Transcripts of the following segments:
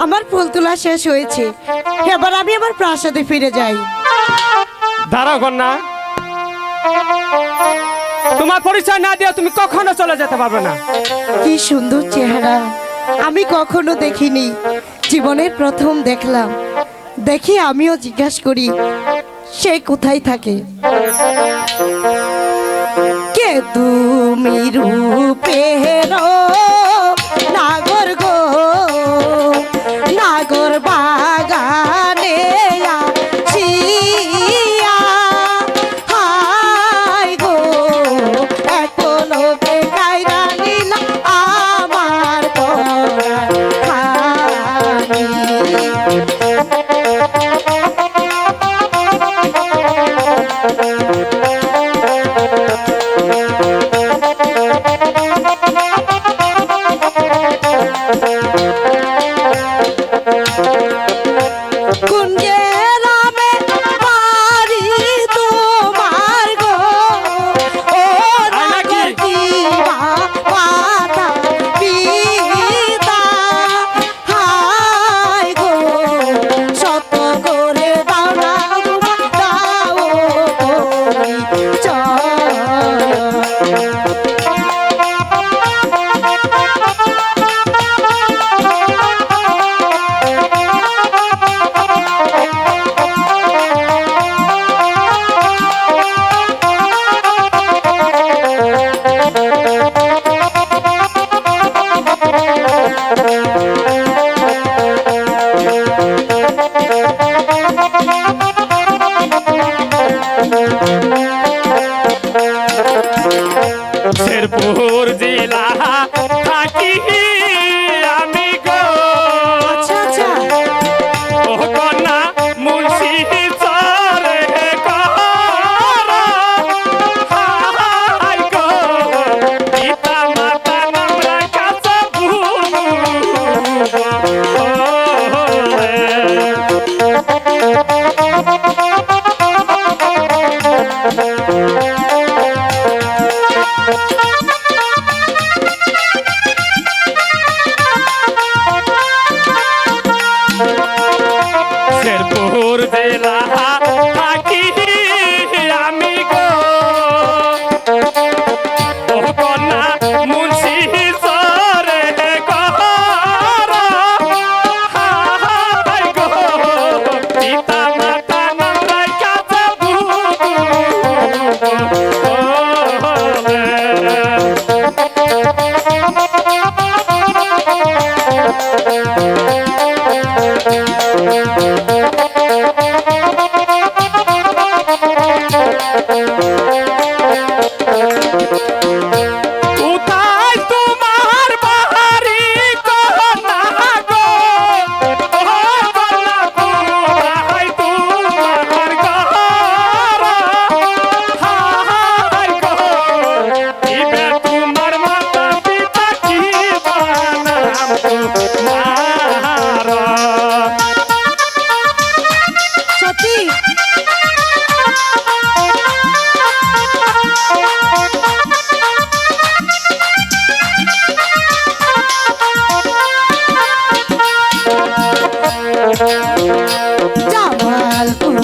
আমার ফুল তোলা শেষ হয়েছে। এবার আমি আমার প্রাসাদে ফিরে যাই। দাঁড়াও কন্যা। তোমার পরিচয় না দিয়ে তুমি কখনো চলে যেতে পারবে না। কি সুন্দর চেহারা। আমি কখনো দেখিনি। জীবনের প্রথম দেখলাম। দেখি আমিও জিজ্ঞাসা করি সে কোথায় থাকে? কে তুমি রূপের নাগর শেরপুর জেলা থাকি আমি গো। আচ্ছা আচ্ছা। ও কন্যা মুন্সি চরে করা। পিতা মাতা নামরা কাছে শেরপুর কোথায়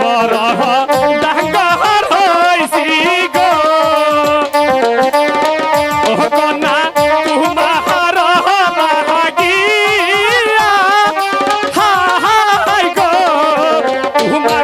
বড় ডাঙ্গার হয়েছি গো। কন্যা তোমার হাগিয়া হাই গো তোমার